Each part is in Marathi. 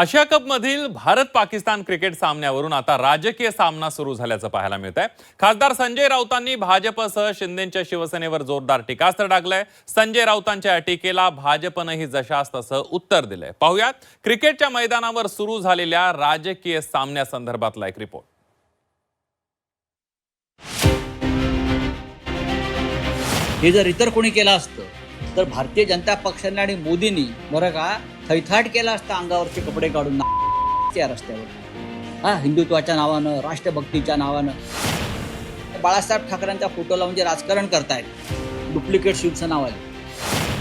आशिया कप मधील भारत पाकिस्तान क्रिकेट सामन्यावरून आता राजकीय सामना सुरू झाल्याचं पाहायला मिळत आहे खासदार संजय राऊतांनी भाजपसह शिंदेच्या शिवसेनेवर जोरदार टीकास्त्र टाकलंय संजय राऊतांच्या या टीकेला भाजपनंही जशास तसं उत्तर दिलंय. पाहुयात क्रिकेटच्या मैदानावर सुरू झालेल्या राजकीय सामन्यासंदर्भातला एक रिपोर्ट. हे जर इतर कोणी केलं असतं तर भारतीय जनता पक्षाने आणि मोदींनी बरं का थैथाट केला असता अंगावरचे कपडे काढून त्या रस्त्यावर. हा हिंदुत्वाच्या नावानं राष्ट्रभक्तीच्या नावानं. बाळासाहेब ठाकरेंचा फोटो लावून जे राजकारण करतायत डुप्लिकेट शिवसेनावाले.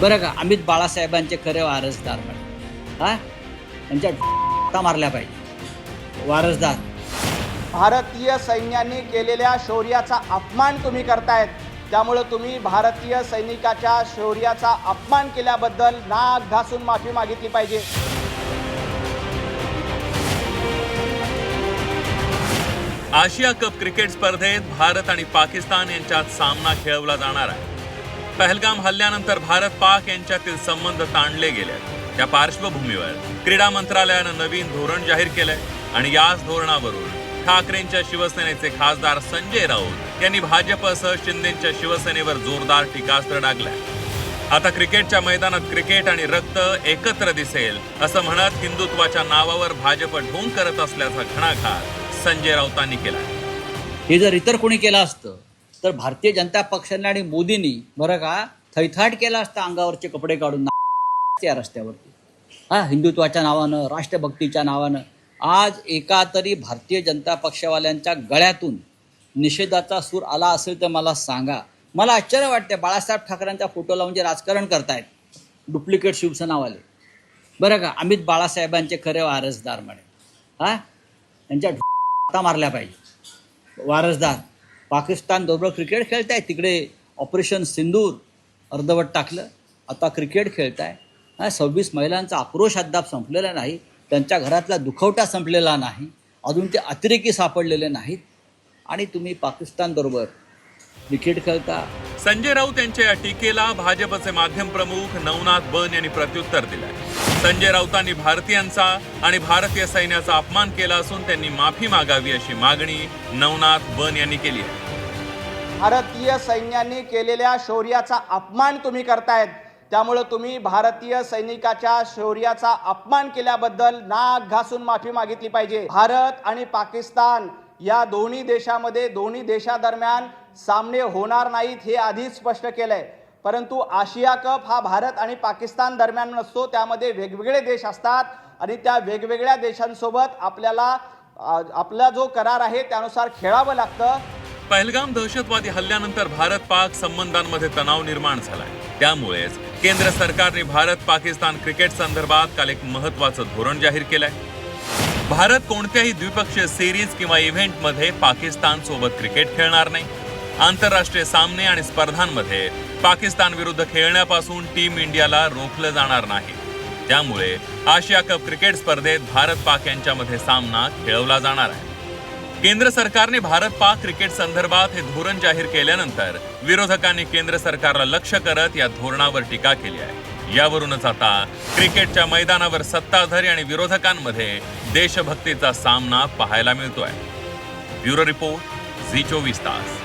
बरं का अमित बाळासाहेबांचे खरे वारसदार म्हणजे हा? त्यांच्या मारल्या पाहिजे. वारसदार. भारतीय सैन्याने केलेल्या शौर्याचा अपमान तुम्ही करतायत. त्यामुळं तुम्ही भारतीय सैनिकाच्या शौर्याचा अपमान केल्याबद्दल नाक घासून माफी मागितली पाहिजे. आशिया कप क्रिकेट स्पर्धेत भारत आणि पाकिस्तान यांच्यात सामना खेळवला जाणार आहे. पहलगाम हल्ल्यानंतर भारत पाक यांच्यातील संबंध ताणले गेले त्या पार्श्वभूमीवर क्रीडा मंत्रालयानं नवीन धोरण जाहीर केलंय आणि याच धोरणावरून ठाकरेंच्या शिवसेनेचे खासदार संजय राऊत यांनी भाजपसह शिंदेच्या शिवसेनेवर जोरदार टीकास्त्र टाकलंय आता क्रिकेटच्या मैदानात क्रिकेट आणि रक्त एकत्र दिसेल असं म्हणत हिंदुत्वाच्या नावावर भाजप ढोंग करत असल्याचा घणाघात संजय राऊतांनी केला हे जर इतर कोणी केलं असतं तर भारतीय जनता पक्षाने आणि मोदींनी बरं का थैथाट केला असता अंगावरचे कपडे काढून या रस्त्यावरती. हा हिंदुत्वाच्या नावानं राष्ट्रभक्तीच्या नावानं आज एका तरी भारतीय जनता पक्षवाल्यांच्या गळ्यातून निषेधाचा सूर आला असेल तर मला सांगा. मला आश्चर्य वाटते बाळासाहेब ठाकरेंचा फोटो लावून जे म्हणजे राजकारण करतायत. डुप्लिकेट शिवसेनावाले. बरं का? अमित बाळासाहेबांचे खरे वारसदार म्हणे. हा? त्यांच्या मारल्या पाहिजे. वारसदार. पाकिस्तान बरोबर क्रिकेट खेळताय. तिकडे ऑपरेशन सिंदूर अर्धवट टाकलं. आता क्रिकेट खेळताय. आहे सव्वीस महिलांचा आक्रोश अद्याप संपलेला नाही. त्यांच्या घरातला दुखवटा संपलेला नाही अजून ते अतिरेकी सापडलेले नाहीत. आणि तुम्ही पाकिस्तानबरोबर क्रिकेट खेळता. संजय राऊत यांच्या या टीकेला भाजपचे माध्यम प्रमुख नवनाथ बन यांनी प्रत्युत्तर दिलंय. संजय राऊतांनी भारतीयांचा आणि भारतीय सैन्याचा अपमान केला असून त्यांनी माफी मागावी अशी मागणी नवनाथ बन यांनी केली आहे. भारतीय सैन्याने केलेल्या शौर्याचा अपमान तुम्ही करतायत. त्यामुळं तुम्ही भारतीय सैनिकाच्या शौर्याचा अपमान केल्याबद्दल नाक घासून माफी मागितली पाहिजे. भारत आणि पाकिस्तान या दोन्ही देशामध्ये दोन्ही देशादरम्यान सामने होणार नाहीत हे आधीच स्पष्ट केलंय. परंतु आशिया कप हा भारत आणि पाकिस्तान दरम्यान नसतो त्यामध्ये वेगवेगळे देश असतात आणि त्या वेगवेगळ्या देशांसोबत आपल्याला आपला जो करार आहे त्यानुसार खेळावं लागतं. पहलगाम दहशतवादी हल्ल्यानंतर भारत पाक संबंधांमध्ये तणाव निर्माण झालाय. त्यामुळेच केंद्र सरकारने भारत पाकिस्तान क्रिकेट संदर्भात काल एक महत्वाचं धोरण जाहीर केलंय. भारत कोणत्याही द्विपक्षीय सिरीज किंवा इव्हेंटमध्ये पाकिस्तान सोबत क्रिकेट खेळणार नाही. आंतरराष्ट्रीय सामने आणि स्पर्धांमध्ये पाकिस्तान विरुद्ध खेळण्यापासून टीम इंडियाला रोखलं जाणार नाही. त्यामुळे आशिया कप क्रिकेट स्पर्धेत भारत पाक यांच्यामध्ये सामना खेळवला जाणार आहे. केंद्र सरकारने भारत पाक क्रिकेट संदर्भात हे धोरण जाहीर केल्यानंतर विरोधकांनी केंद्र सरकारला लक्ष करत या धोरणावर टीका केली आहे. यावरूनच आता क्रिकेटच्या मैदानावर सत्ताधारी आणि विरोधकांमध्ये देशभक्तीचा सामना पाहायला मिळतोय. ब्युरो रिपोर्ट झी चोवीस तास.